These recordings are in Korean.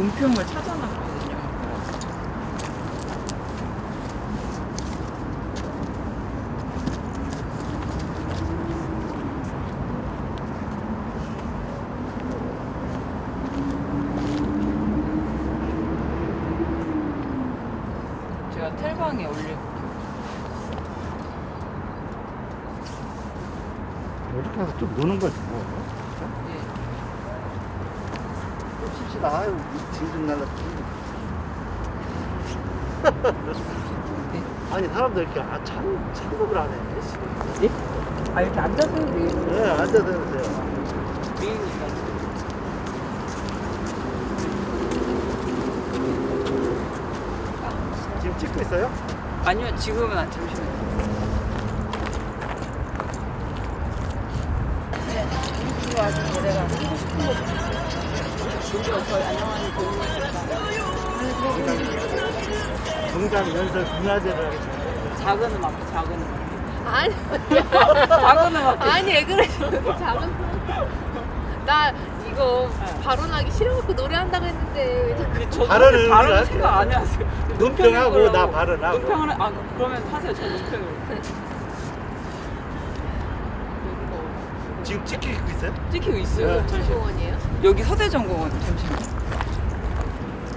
논평을 찾아놨거든요. 제가 텔방에 올릴게요. 이렇게 가서 좀 노는 거지 뭐. 네. 칩시다. 아유, 진좀 날라. 네. 아니 사람들 이렇게 아, 참 참석을 안 해. 씨. 예? 아 이렇게 앉아서 해도 되겠어요. 네, 앉아서 해보세요. 미인이니까. 지금 찍고 있어요? 아니요 지금은 안 잠시만요. 와서 하고 싶은 거 동장 연설 문화제를 하겠습니다. 작은 음악 작은 음악 아니 작은 음악 아니 왜 그래 작은 나 이거 네. 발언하기 싫어갖고 노래한다고 했는데 왜 자꾸 그 저도 발언을 발언 생각 안 해왔어요. 논평하고 나. 발언하고. 논평을 아 그러면 하세요 저 논평을. 지금 찍히고 있어요? 찍히고 있어요. 네. 잠시만. 정원이에요? 여기 서대전공원 잠시만.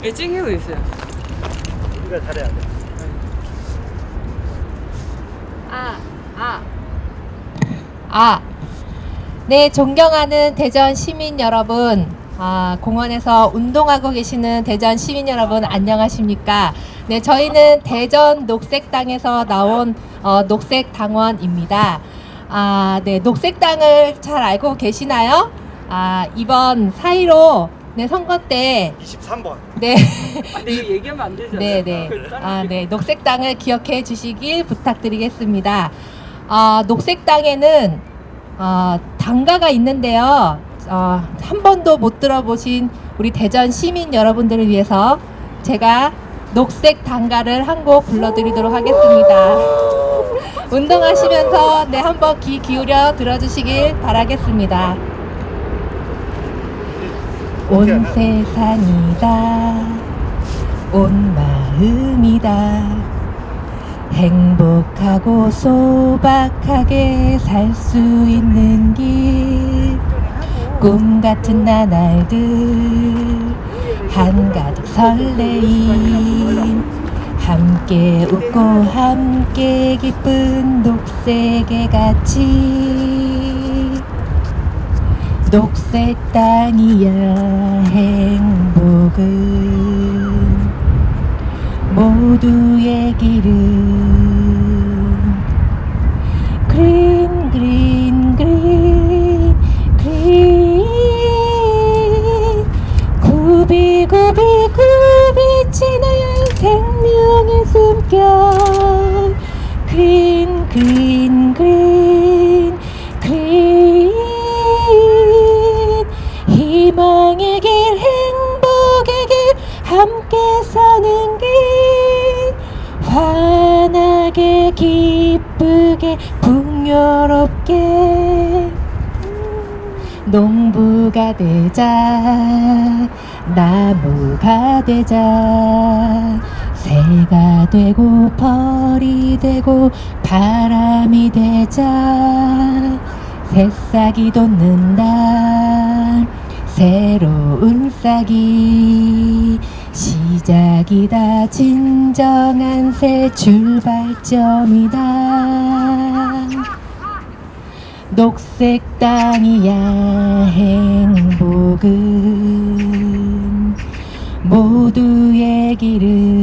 예 찍히고 있어요. 우리가 잘해야 돼. 아, 아. 아. 네, 존경하는 대전 시민 여러분. 아, 공원에서 운동하고 계시는 대전 시민 여러분 안녕하십니까? 네, 저희는 대전 녹색당에서 나온 어, 녹색당원입니다. 아, 네, 녹색당을 잘 알고 계시나요? 아, 이번 4.15 네, 선거 때 23번. 네. 아 근데 이거 얘기하면 안 되잖아요. 네, 네. 그 다른 아, 게- 네. 녹색당을 기억해 주시길 부탁드리겠습니다. 아, 녹색당에는 어, 당가가 있는데요. 어, 한 번도 못 들어보신 우리 대전 시민 여러분들을 위해서 제가 녹색 당가를 한 곡 불러드리도록 하겠습니다. 운동하시면서 네 한번 귀 기울여 들어주시길 바라겠습니다. 온 세상이다 온 마음이다 행복하고 소박하게 살 수 있는 길. 꿈 같은 나날들 한가득 설레임. 함께 웃고 함께 기쁜 녹색의 같이 녹색 땅이야 행복은 모두의 길은 그린 그린 그린 그린. 굽이 굽이 굽이 치는 생명의 숨결. 그린 그린 그린 풍요롭게. 농부가 되자 나무가 되자 새가 되고 벌이 되고 바람이 되자 새싹이 돋는다 새로운 싹이 시작이다. 진정한 새 출발점이다 녹색 땅이야 행복은. 모두의 길은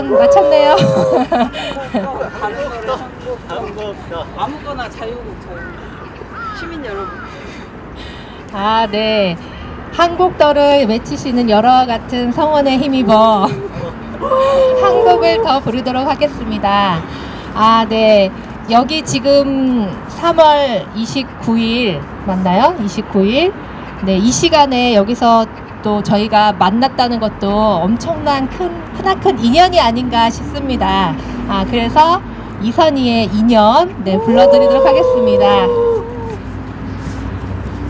네 여러분 마쳤네요. 아무거나 자유곡 자유곡. 시민 여러분. 아, 네. 한국더를 외치시는 여러 같은 성원에 힘입어 한 곡을 더 부르도록 하겠습니다. 아, 네. 여기 지금 3월 29일 맞나요? 29일. 네, 이 시간에 여기서 또 저희가 만났다는 것도 엄청난 큰 크나큰 인연이 아닌가 싶습니다. 아, 그래서 이선희의 인연 네, 불러드리도록 하겠습니다.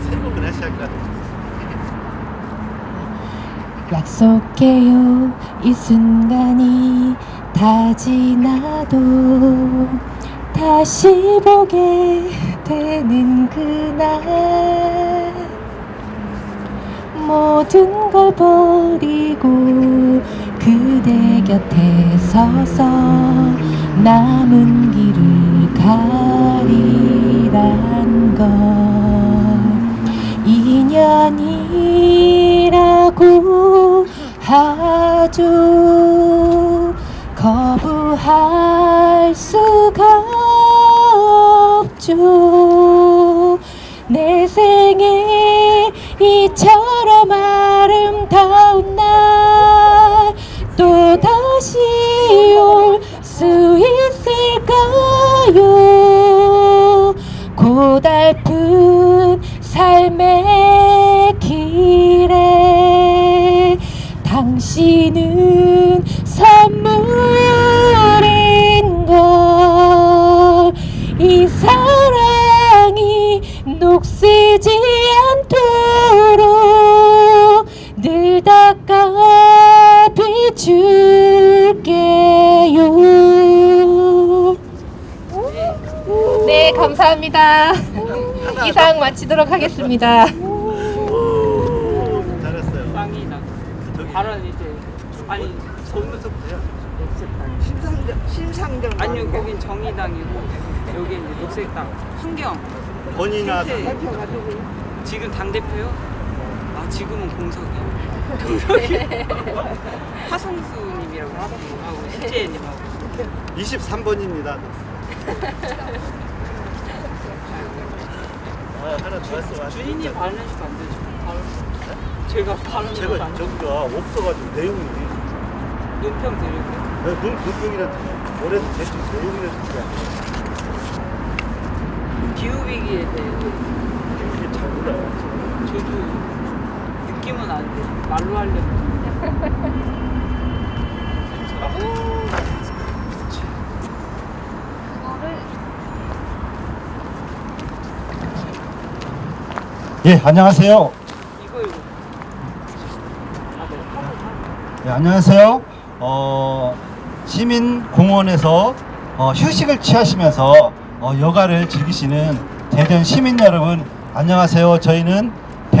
세 곡은 하셔야 할것 같아요. 약속해요 이 순간이 다 지나도 다시 보게 되는 그날 모든 걸 버리고 그대 곁에 서서 남은 길을 가리란 것. 인연이라고 하죠 거부할 수가 없죠 비출게요. 네, 감사합니다. 이상 마치도록 하겠습니다. 오, 잘했어요. 저기 발은 이제 아니 서울에서 보세요. 심상정 심상정. 아니요 거긴 정의당이고 여기 이제 녹색당 환경 권이나 실제. 지금 당 대표요? 아 지금은 공석이요. 공석이 하성수님이라고 하고 실제님하고 23번입니다. 아, 하나 더 했어. 주인님 발언해주면 안 되죠. 발언. 제가 발언해도 제가 안 돼. 저기가 없어가지고 내용이 논평 드리고요. 네, 눈 눈병이라도 올해도 대충 내용이라도 그게 기후 위기에 대해 이게 잘 몰라요. 저도 느낌은 아는데 말로 하려면 예, 안녕하세요. 이거 이거 아, 네. 하고 하고. 예, 안녕하세요. 어, 시민공원에서 어, 휴식을 취하시면서 어, 여가를 즐기시는 대전 시민 여러분, 안녕하세요. 저희는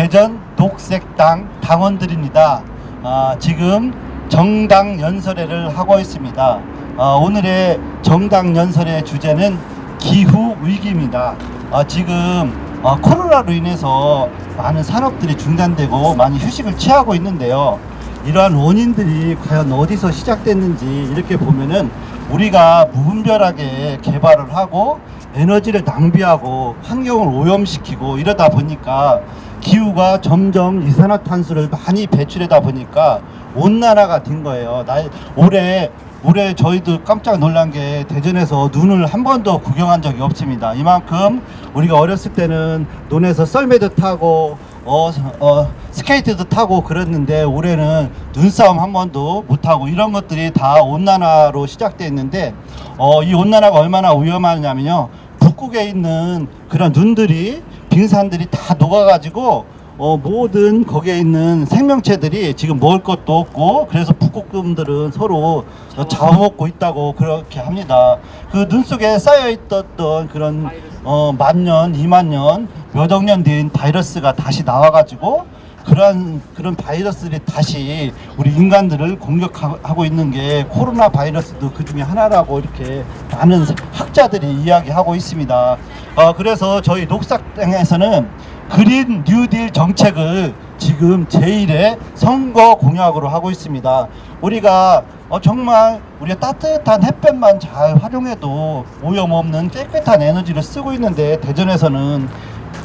대전 녹색당 당원들입니다. 아, 지금 정당 연설회를 하고 있습니다. 아, 오늘의 정당 연설의 주제는 기후 위기입니다. 아, 지금 어, 코로나로 인해서 많은 산업들이 중단되고 많이 휴식을 취하고 있는데요. 이러한 원인들이 과연 어디서 시작됐는지 이렇게 보면은 우리가 무분별하게 개발을 하고 에너지를 낭비하고 환경을 오염시키고 이러다 보니까 기후가 점점 이산화탄소를 많이 배출하다 보니까 온난화가 된 거예요. 나 올해 올해 저희도 깜짝 놀란 게 대전에서 눈을 한 번도 구경한 적이 없습니다. 이만큼 우리가 어렸을 때는 논에서 썰매도 타고 어, 어, 스케이트도 타고 그랬는데 올해는 눈싸움 한 번도 못 하고 이런 것들이 다 온난화로 시작됐는데 어, 이 온난화가 얼마나 위험하냐면요 북극에 있는 그런 눈들이 빙산들이 다 녹아가지고 어, 모든 거기에 있는 생명체들이 지금 먹을 것도 없고 그래서 북극곰들은 서로 어, 잡아먹고 있다고 그렇게 합니다. 그 눈 속에 쌓여 있었던 그런. 어, 만 년, 이만 년, 몇억 년 된 바이러스가 다시 나와가지고 그런 그런 바이러스들이 다시 우리 인간들을 공격하고 있는 게 코로나 바이러스도 그 중에 하나라고 이렇게 많은 학자들이 이야기하고 있습니다. 어, 그래서 저희 녹색당에서는 그린 뉴딜 정책을 지금 제1의 선거 공약으로 하고 있습니다. 우리가 어, 정말 우리가 따뜻한 햇볕만 잘 활용해도 오염 없는 깨끗한 에너지를 쓰고 있는데 대전에서는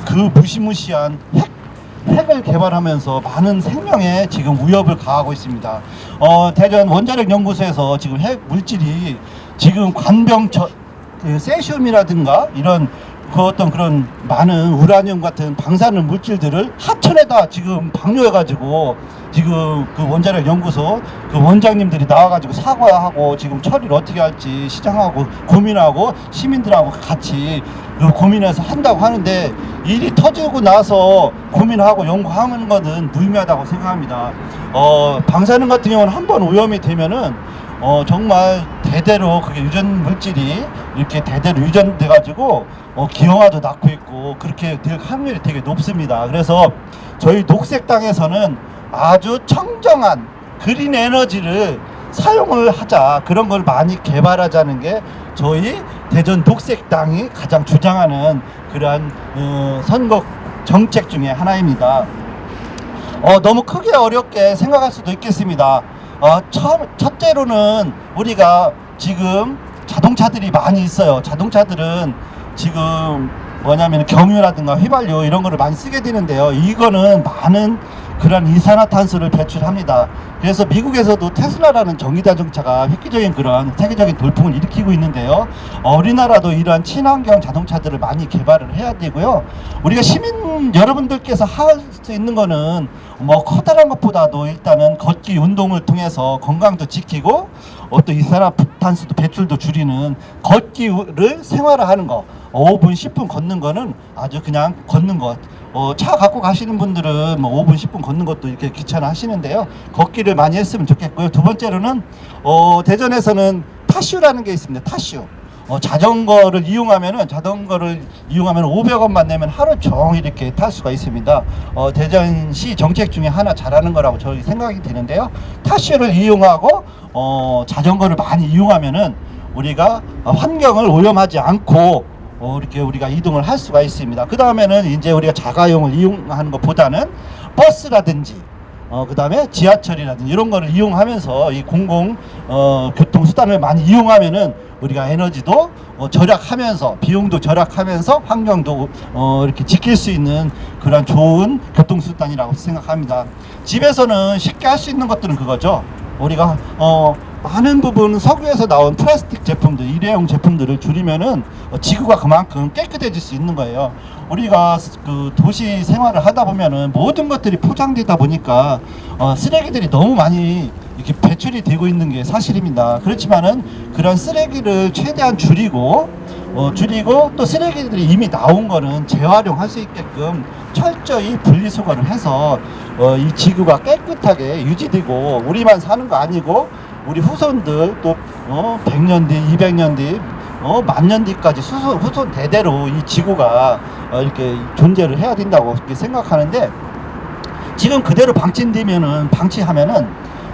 그 무시무시한 핵, 핵을 개발하면서 많은 생명에 지금 위협을 가하고 있습니다. 어, 대전 원자력 연구소에서 지금 핵 물질이 지금 관병 저, 그 세슘이라든가 이런 그 어떤 그런 많은 우라늄 같은 방사능 물질들을 하천에다 지금 방류해가지고 지금 그 원자력 연구소 그 원장님들이 나와가지고 사과하고 지금 처리를 어떻게 할지 시장하고 고민하고 시민들하고 같이 그 고민해서 한다고 하는데 일이 터지고 나서 고민하고 연구하는 것은 무의미하다고 생각합니다. 어, 방사능 같은 경우는 한 번 오염이 되면은 어 정말 대대로 그게 유전 물질이 이렇게 대대로 유전돼 가지고 어 기형아도 낳고 있고 그렇게 될 확률이 되게 높습니다. 그래서 저희 녹색당에서는 아주 청정한 그린 에너지를 사용을 하자 그런 걸 많이 개발하자는 게 저희 대전 녹색당이 가장 주장하는 그러한 어, 선거 정책 중에 하나입니다. 어, 너무 크게 어렵게 생각할 수도 있겠습니다. 어, 첫, 첫째로는 우리가 지금 자동차들이 많이 있어요. 자동차들은 지금 뭐냐면 경유라든가 휘발유 이런 거를 많이 쓰게 되는데요. 이거는 많은 그런 이산화탄소를 배출합니다. 그래서 미국에서도 테슬라라는 전기자동차가 획기적인 그런 세계적인 돌풍을 일으키고 있는데요. 어, 우리나라도 이러한 친환경 자동차들을 많이 개발을 해야 되고요. 우리가 시민 여러분들께서 할 수 있는 거는 뭐 커다란 것보다도 일단은 걷기 운동을 통해서 건강도 지키고 어떤 이산화탄소도 배출도 줄이는 걷기를 생활화하는 거. 5분, 10분 걷는 거는 아주 그냥 걷는 것. 어, 차 갖고 가시는 분들은 뭐 5분, 10분 걷는 것도 이렇게 귀찮아 하시는데요. 걷기를 많이 했으면 좋겠고요. 두 번째로는 어, 대전에서는 타슈라는 게 있습니다. 타슈. 어, 자전거를 이용하면은 자전거를 이용하면 500원만 내면 하루 종일 이렇게 탈 수가 있습니다. 어, 대전시 정책 중에 하나 잘하는 거라고 저희 생각이 드는데요. 타슈를 이용하고 어, 자전거를 많이 이용하면은 우리가 어, 환경을 오염하지 않고 어, 이렇게 우리가 이동을 할 수가 있습니다. 그 다음에는 이제 우리가 자가용을 이용하는 것보다는 버스라든지 어, 그 다음에 지하철이라든지 이런 거를 이용하면서 이 공공 어, 교통수단을 많이 이용하면은 우리가 에너지도 어, 절약하면서 비용도 절약하면서 환경도 어, 이렇게 지킬 수 있는 그런 좋은 교통수단이라고 생각합니다. 집에서는 쉽게 할 수 있는 것들은 그거죠. 우리가 어, 많은 부분 석유에서 나온 플라스틱 제품들, 일회용 제품들을 줄이면은 어, 지구가 그만큼 깨끗해질 수 있는 거예요. 우리가 스- 그 도시 생활을 하다 보면은 모든 것들이 포장되다 보니까 어, 쓰레기들이 너무 많이 이렇게 배출이 되고 있는 게 사실입니다. 그렇지만은 그런 쓰레기를 최대한 줄이고 어, 줄이고 또 쓰레기들이 이미 나온 거는 재활용할 수 있게끔 철저히 분리수거를 해서 어, 이 지구가 깨끗하게 유지되고 우리만 사는 거 아니고 우리 후손들 또 어, 100년 뒤, 200년 뒤, 어, 만년 뒤까지 수손, 후손 대대로 이 지구가 어, 이렇게 존재를 해야 된다고 이렇게 생각하는데 지금 그대로 방치되면은 방치하면은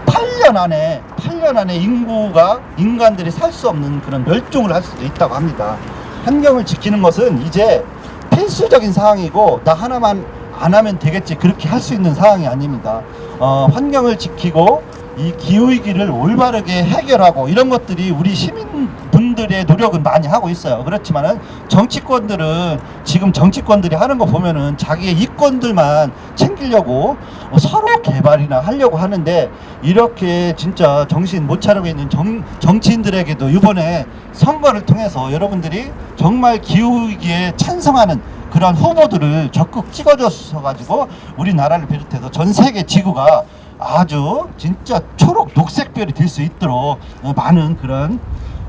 8년 안에 8년 안에 인구가 인간들이 살 수 없는 그런 멸종을 할 수도 있다고 합니다. 환경을 지키는 것은 이제 필수적인 사항이고 나 하나만 안 하면 되겠지 그렇게 할 수 있는 사항이 아닙니다. 어, 환경을 지키고 이 기후 위기를 올바르게 해결하고 이런 것들이 우리 시민분들의 노력은 많이 하고 있어요. 그렇지만은 정치권들은 지금 정치권들이 하는 거 보면은 자기의 이권들만 챙기려고 어, 서로 개발이나 하려고 하는데 이렇게 진짜 정신 못 차리고 있는 정, 정치인들에게도 이번에 선거를 통해서 여러분들이 정말 기후 위기에 찬성하는 그런 후보들을 적극 찍어줘서 가지고 우리나라를 비롯해서 전 세계 지구가 아주 진짜 초록 녹색별이 될 수 있도록 어, 많은 그런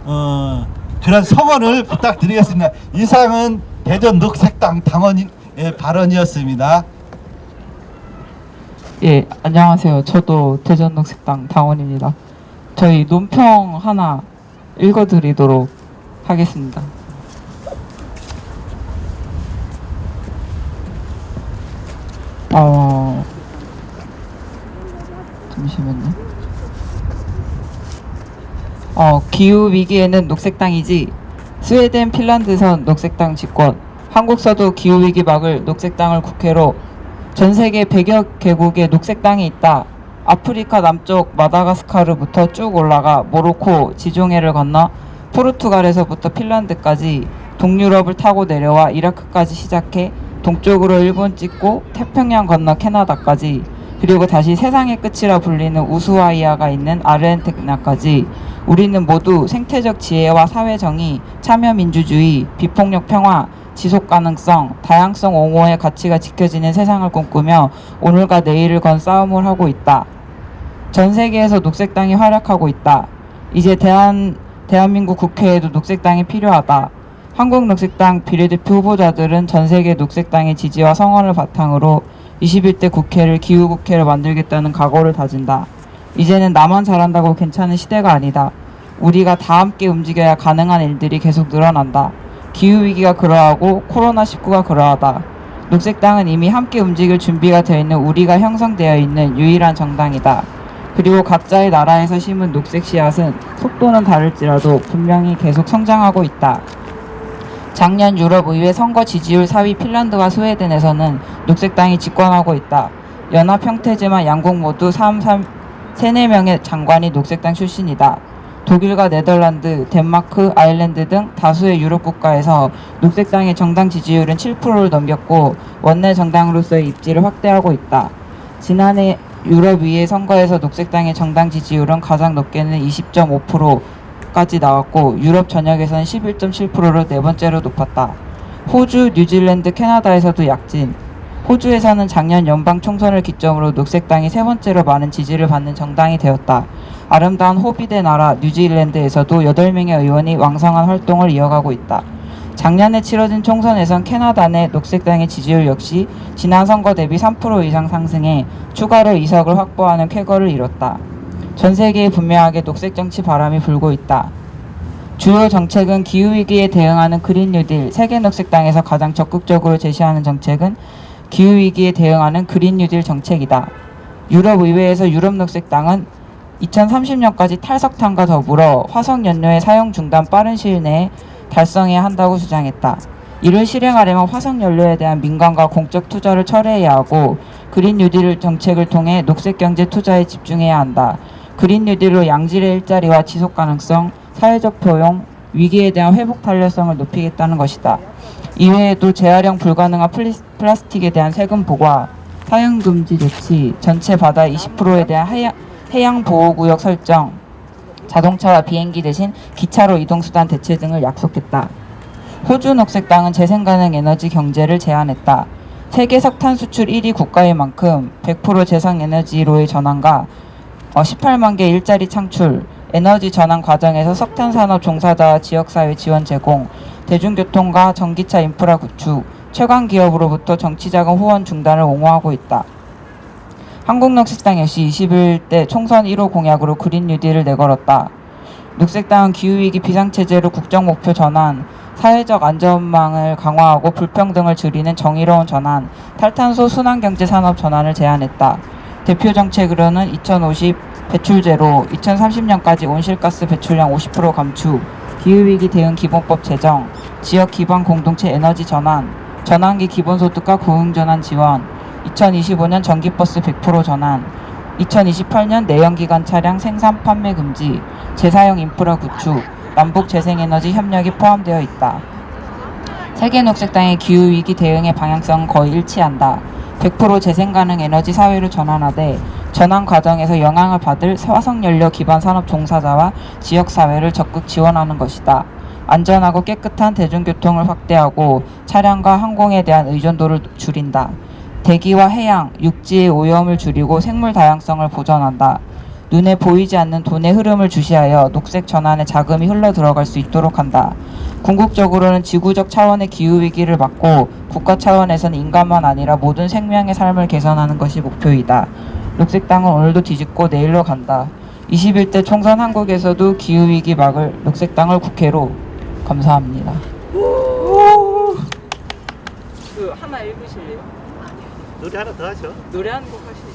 어, 그런 성원을 부탁드리겠습니다. 이상은 대전 녹색당 당원의 발언이었습니다. 예, 안녕하세요. 저도 대전녹색당 당원입니다. 저희 논평 하나 읽어드리도록 하겠습니다. 어, 잠시만요. 어, 기후 위기에는 녹색당이지. 스웨덴, 핀란드선 녹색당 집권. 한국서도 기후 위기 막을 녹색당을 국회로 전 세계 100여 개국에 녹색당이 있다. 아프리카 남쪽 마다가스카르부터 쭉 올라가 모로코, 지중해를 건너 포르투갈에서부터 핀란드까지 동유럽을 타고 내려와 이라크까지 시작해 동쪽으로 일본 찍고 태평양 건너 캐나다까지 그리고 다시 세상의 끝이라 불리는 우수아이아가 있는 아르헨티나까지 우리는 모두 생태적 지혜와 사회 정의, 참여 민주주의, 비폭력 평화, 지속 가능성, 다양성 옹호의 가치가 지켜지는 세상을 꿈꾸며 오늘과 내일을 건 싸움을 하고 있다. 전 세계에서 녹색당이 활약하고 있다. 이제 대한 대한민국 국회에도 녹색당이 필요하다. 한국 녹색당 비례대표 후보자들은 전 세계 녹색당의 지지와 성원을 바탕으로 21대 국회를 기후국회를 만들겠다는 각오를 다진다. 이제는 나만 잘한다고 괜찮은 시대가 아니다. 우리가 다 함께 움직여야 가능한 일들이 계속 늘어난다. 기후위기가 그러하고 코로나19가 그러하다. 녹색당은 이미 함께 움직일 준비가 되어 있는 우리가 형성되어 있는 유일한 정당이다. 그리고 각자의 나라에서 심은 녹색 씨앗은 속도는 다를지라도 분명히 계속 성장하고 있다. 작년 유럽 의회 선거 지지율 4위 핀란드와 스웨덴에서는 녹색당이 집권하고 있다. 연합 형태지만 양국 모두 3, 3, 3, 4명의 장관이 녹색당 출신이다. 독일과 네덜란드, 덴마크, 아일랜드 등 다수의 유럽 국가에서 녹색당의 정당 지지율은 7%를 넘겼고 원내 정당으로서의 입지를 확대하고 있다. 지난해 유럽 의회 선거에서 녹색당의 정당 지지율은 가장 높게는 20.5% 까지 나왔고 유럽 전역에서는 11.7%로 네 번째로 높았다. 호주, 뉴질랜드, 캐나다에서도 약진. 호주에서는 작년 연방 총선을 기점으로 녹색당이 세 번째로 많은 지지를 받는 정당이 되었다. 아름다운 호비대 나라 뉴질랜드에서도 8명의 의원이 왕성한 활동을 이어가고 있다. 작년에 치러진 총선에선 캐나다 내 녹색당의 지지율 역시 지난 선거 대비 3% 이상 상승해 추가로 의석을 확보하는 쾌거를 이뤘다. 전 세계에 분명하게 녹색 정치 바람이 불고 있다. 주요 정책은 기후위기에 대응하는 그린 뉴딜, 세계 녹색당에서 가장 적극적으로 제시하는 정책은 기후위기에 대응하는 그린 뉴딜 정책이다. 유럽 의회에서 유럽 녹색당은 2030년까지 탈석탄과 더불어 화석 연료의 사용 중단 빠른 시일 내에 달성해야 한다고 주장했다. 이를 실행하려면 화석 연료에 대한 민간과 공적 투자를 철회해야 하고 그린 뉴딜 정책을 통해 녹색 경제 투자에 집중해야 한다. 그린 뉴딜로 양질의 일자리와 지속 가능성, 사회적 포용, 위기에 대한 회복 탄력성을 높이겠다는 것이다. 이외에도 재활용 불가능한 플라스틱에 대한 세금 부과, 사용 금지 조치, 전체 바다 20%에 대한 해양, 해양 보호 구역 설정, 자동차와 비행기 대신 기차로 이동 수단 대체 등을 약속했다. 호주 녹색당은 재생 가능 에너지 경제를 제안했다. 세계 석탄 수출 1위 국가인 만큼 100% 재생 에너지로의 전환과 어, 18만 개 일자리 창출, 에너지 전환 과정에서 석탄 산업 종사자와 지역사회 지원 제공, 대중교통과 전기차 인프라 구축, 최강 기업으로부터 정치자금 후원 중단을 옹호하고 있다. 한국녹색당 역시 21대 총선 1호 공약으로 그린 뉴딜을 내걸었다. 녹색당은 기후위기 비상체제로 국정 목표 전환, 사회적 안전망을 강화하고 불평등을 줄이는 정의로운 전환, 탈탄소 순환경제 산업 전환을 제안했다. 대표 정책으로는 2050 배출 제로, 2030년까지 온실가스 배출량 50% 감축, 기후위기 대응 기본법 제정, 지역 기반 공동체 에너지 전환, 전환기 기본소득과 고용전환 지원, 2025년 전기버스 100% 전환, 2028년 내연기관 차량 생산 판매 금지, 재사용 인프라 구축, 남북 재생에너지 협력이 포함되어 있다. 세계녹색당의 기후위기 대응의 방향성은 거의 일치한다. 100% 재생 가능 에너지 사회로 전환하되 전환 과정에서 영향을 받을 화석연료 기반 산업 종사자와 지역사회를 적극 지원하는 것이다. 안전하고 깨끗한 대중교통을 확대하고 차량과 항공에 대한 의존도를 줄인다. 대기와 해양, 육지의 오염을 줄이고 생물 다양성을 보존한다. 눈에 보이지 않는 돈의 흐름을 주시하여 녹색 전환에 자금이 흘러 들어갈 수 있도록 한다. 궁극적으로는 지구적 차원의 기후 위기를 막고 국가 차원에서는 인간만 아니라 모든 생명의 삶을 개선하는 것이 목표이다. 녹색당은 오늘도 뒤집고 내일로 간다. 21대 총선 한국에서도 기후 위기 막을 녹색당을 국회로 감사합니다. 그 하나 읽으실래요? 노래 하나 더 하죠. 노래 한 곡 하시죠.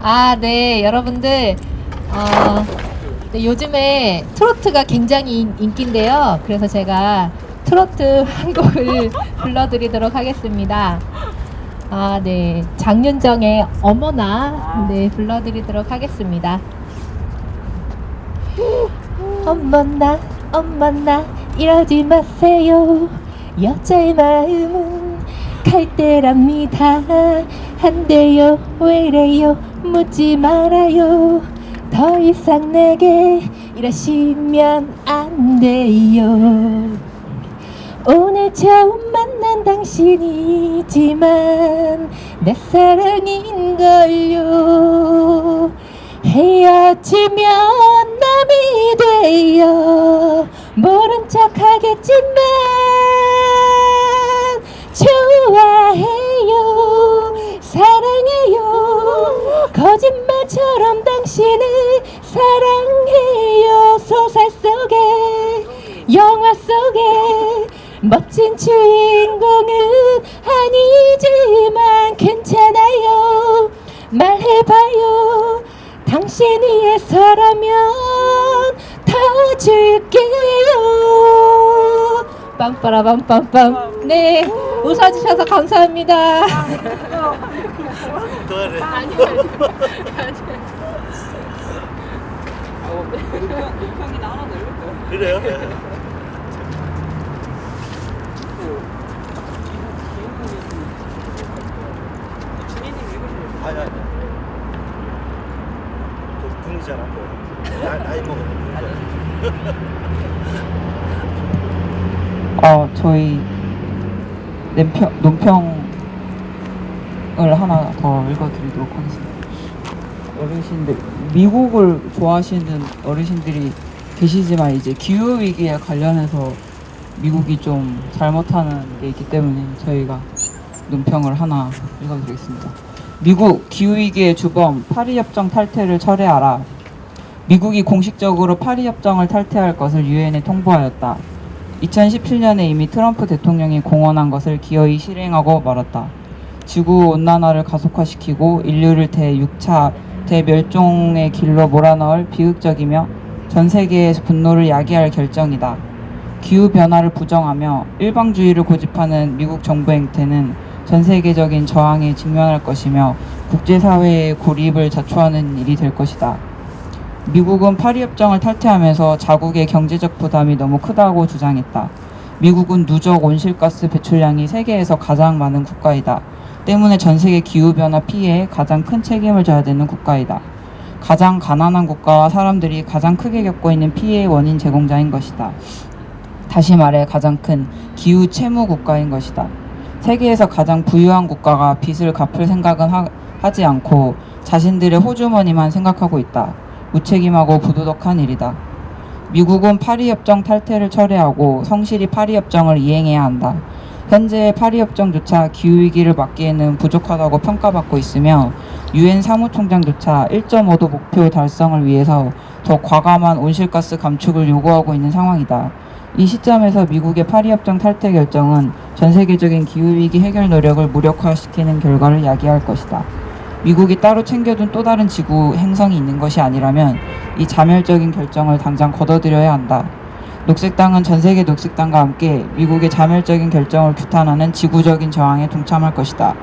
아, 네, 여러분들. 어, 네, 요즘에 트로트가 굉장히 인- 인기인데요. 그래서 제가 트로트 한 곡을 불러드리도록 하겠습니다. 아, 네. 장윤정의 어머나. 네, 불러드리도록 하겠습니다. 어머나, 엄마 나 이러지 마세요 여자의 마음은 갈대랍니다. 한대요 왜래요? 묻지 말아요. 더 이상 내게 이러시면 안 돼요. 오늘 처음 만난 당신이지만 내 사랑인걸요. 헤어지면 남이 돼요. 모른 척 하겠지만 좋아해요. 사랑해요. 거짓말처럼 당신을 사랑해요. 소설 속에 영화 속에 멋진 주인공은 아니지만 괜찮아요. 말해봐요. 당신이에서라면 다 줄게요. 빰빠라빰빰빰. 네 웃어주셔서 감사합니다 그래. 논평이 나 하나? 그래요? 나 나이 먹으면 어, 저희 논평, 논평을 하나 더 읽어드리도록 하겠습니다. 어르신들, 미국을 좋아하시는 어르신들이 계시지만 이제 기후 위기에 관련해서 미국이 좀 잘못하는 게 있기 때문에 저희가 논평을 하나 읽어드리겠습니다. 미국 기후 위기의 주범 파리 협정 탈퇴를 철회하라. 미국이 공식적으로 파리 협정을 탈퇴할 것을 유엔에 통보하였다. 2017년에 이미 트럼프 대통령이 공언한 것을 기어이 실행하고 말았다. 지구 온난화를 가속화시키고 인류를 대6차 대멸종의 길로 몰아넣을 비극적이며 전 세계의 분노를 야기할 결정이다. 기후 변화를 부정하며 일방주의를 고집하는 미국 정부 행태는 전 세계적인 저항에 직면할 것이며 국제사회의 고립을 자초하는 일이 될 것이다. 미국은 파리협정을 탈퇴하면서 자국의 경제적 부담이 너무 크다고 주장했다. 미국은 누적 온실가스 배출량이 세계에서 가장 많은 국가이다. 때문에 전 세계 기후변화 피해에 가장 큰 책임을 져야 되는 국가이다. 가장 가난한 국가와 사람들이 가장 크게 겪고 있는 피해의 원인 제공자인 것이다. 다시 말해 가장 큰 기후 채무 국가인 것이다. 세계에서 가장 부유한 국가가 빚을 갚을 생각은 하, 하지 않고 자신들의 호주머니만 생각하고 있다. 무책임하고 부도덕한 일이다. 미국은 파리협정 탈퇴를 철회하고 성실히 파리협정을 이행해야 한다. 현재 파리협정조차 기후위기를 막기에는 부족하다고 평가받고 있으며 유엔 사무총장조차 1.5도 목표 달성을 위해서 더 과감한 온실가스 감축을 요구하고 있는 상황이다. 이 시점에서 미국의 파리협정 탈퇴 결정은 전 세계적인 기후위기 해결 노력을 무력화시키는 결과를 야기할 것이다. 미국이 따로 챙겨둔 또 다른 지구 행성이 있는 것이 아니라면 이 자멸적인 결정을 당장 걷어들여야 한다. 녹색당은 전 세계 녹색당과 함께 미국의 자멸적인 결정을 규탄하는 지구적인 저항에 동참할 것이다.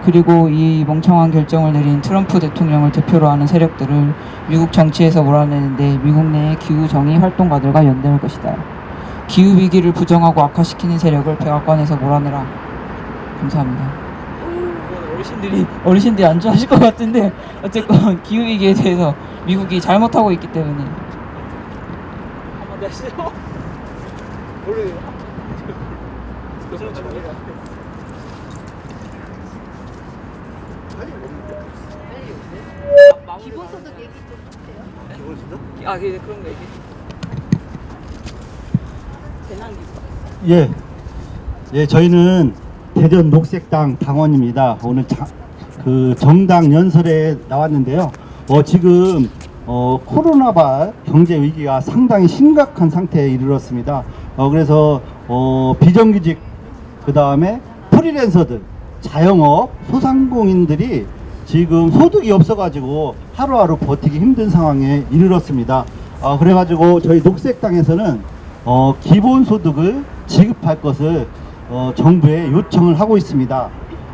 그리고 이 멍청한 결정을 내린 트럼프 대통령을 대표로 하는 세력들을 미국 정치에서 몰아내는데 미국 내의 기후 정의 활동가들과 연대할 것이다. 기후 위기를 부정하고 악화시키는 세력을 백악관에서 몰아내라. 감사합니다. 어르신들이 어르신들이 안 좋아하실 것 같은데 어쨌건 기후 위기에 대해서 미국이 잘못하고 있기 때문에 한마디 하시죠. 원래 너무 좋아요. 기본소득 얘기 좀 해주세요. 기본소득? 아, 그 그런 거 얘기. 재난기부. 예, 예, 저희는 대전 녹색당 당원입니다. 오늘 자, 그 정당 연설에 나왔는데요. 어, 지금 어, 코로나바 경제 위기가 상당히 심각한 상태에 이르렀습니다. 어, 그래서 어, 비정규직 그 다음에 프리랜서들, 자영업, 소상공인들이 지금 소득이 없어가지고 하루하루 버티기 힘든 상황에 이르렀습니다. 어, 그래가지고 저희 녹색당에서는 어, 기본소득을 지급할 것을 어, 정부에 요청을 하고 있습니다.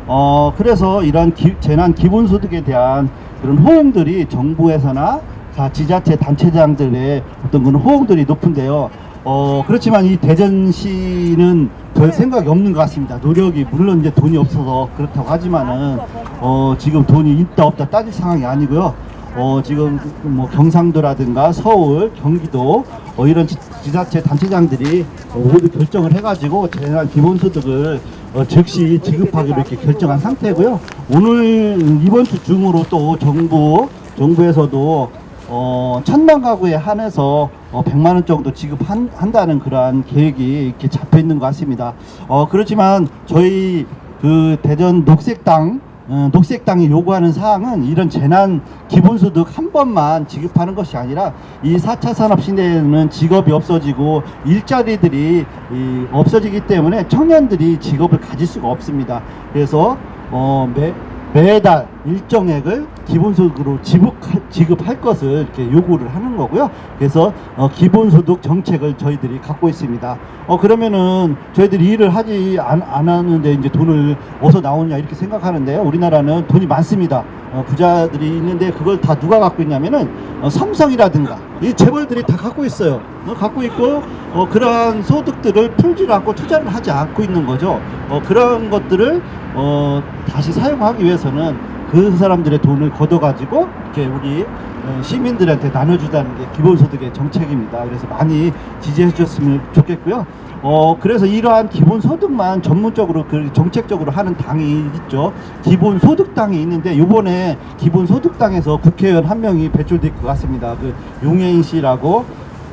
어, 그래서 이런 기- 재난 기본소득에 대한 그런 호응들이 정부에서나 자, 지자체 단체장들의 어떤 그런 호응들이 높은데요. 어 그렇지만 이 대전시는 별 생각이 없는 것 같습니다. 노력이 물론 이제 돈이 없어서 그렇다고 하지만은 어 지금 돈이 있다 없다 따질 상황이 아니고요. 어 지금 뭐 경상도라든가 서울, 경기도 어 이런 지, 지자체 단체장들이 어, 모두 결정을 해가지고 재난 기본소득을 어, 즉시 지급하기로 이렇게 결정한 상태고요. 오늘 이번 주 중으로 또 정부 정부에서도 어, 천만 가구에 한해서 어, 100만 원 정도 지급한다는 그러한 계획이 이렇게 잡혀 있는 것 같습니다. 어, 그렇지만 저희 그 대전 녹색당 어, 녹색당이 요구하는 사항은 이런 재난 기본소득 한 번만 지급하는 것이 아니라 이 4차 산업 시대에는 직업이 없어지고 일자리들이 이, 없어지기 때문에 청년들이 직업을 가질 수가 없습니다. 그래서 어, 매, 매달 일정액을 기본소득으로 지급할, 지급할 것을 이렇게 요구를 하는 거고요. 그래서 어, 기본소득 정책을 저희들이 갖고 있습니다. 어 그러면은 저희들이 일을 하지 안, 안 하는데 이제 돈을 어디서 나오냐 이렇게 생각하는데요. 우리나라는 돈이 많습니다. 어, 부자들이 있는데 그걸 다 누가 갖고 있냐면은 어, 삼성이라든가 이 재벌들이 다 갖고 있어요. 어, 갖고 있고 어, 그러한 소득들을 풀지 않고 투자를 하지 않고 있는 거죠. 어, 그런 것들을 어, 다시 사용하기 위해서는 그 사람들의 돈을 걷어가지고 이렇게 우리 어, 시민들한테 나눠주자는 게 기본소득의 정책입니다. 그래서 많이 지지해 주셨으면 좋겠고요. 어, 그래서 이러한 기본소득만 전문적으로 그 정책적으로 하는 당이 있죠. 기본소득당이 있는데 요번에 기본소득당에서 국회의원 한 명이 배출될 것 같습니다. 그 용혜인 씨라고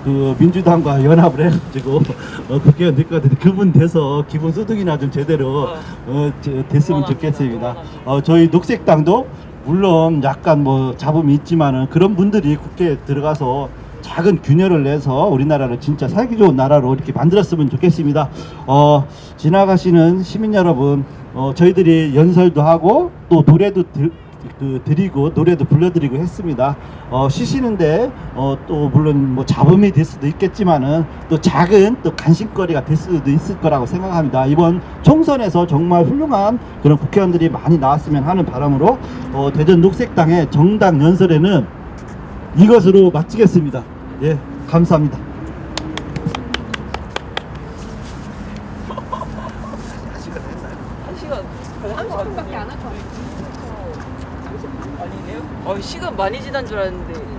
그 민주당과 연합을 해가지고 어, 국회의원 될 것 같은데 그분 돼서 기본 소득이나 좀 제대로 어, 저, 됐으면 좋겠습니다. 어, 저희 녹색당도 물론 약간 뭐 잡음이 있지만은 그런 분들이 국회에 들어가서 작은 균열을 내서 우리나라를 진짜 살기 좋은 나라로 이렇게 만들었으면 좋겠습니다. 어, 지나가시는 시민 여러분, 어, 저희들이 연설도 하고 또 노래도 들, 그 드리고 노래도 불러드리고 했습니다. 어, 쉬시는데 어, 또 물론 뭐 잡음이 될 수도 있겠지만은 또 작은 또 간식거리가 될 수도 있을 거라고 생각합니다. 이번 총선에서 정말 훌륭한 그런 국회의원들이 많이 나왔으면 하는 바람으로 어, 대전 녹색당의 정당 연설에는 이것으로 마치겠습니다. 예, 감사합니다. 한 시간 30분밖에 안 하죠. 아니네요? 어, 시간 많이 지난 줄 알았는데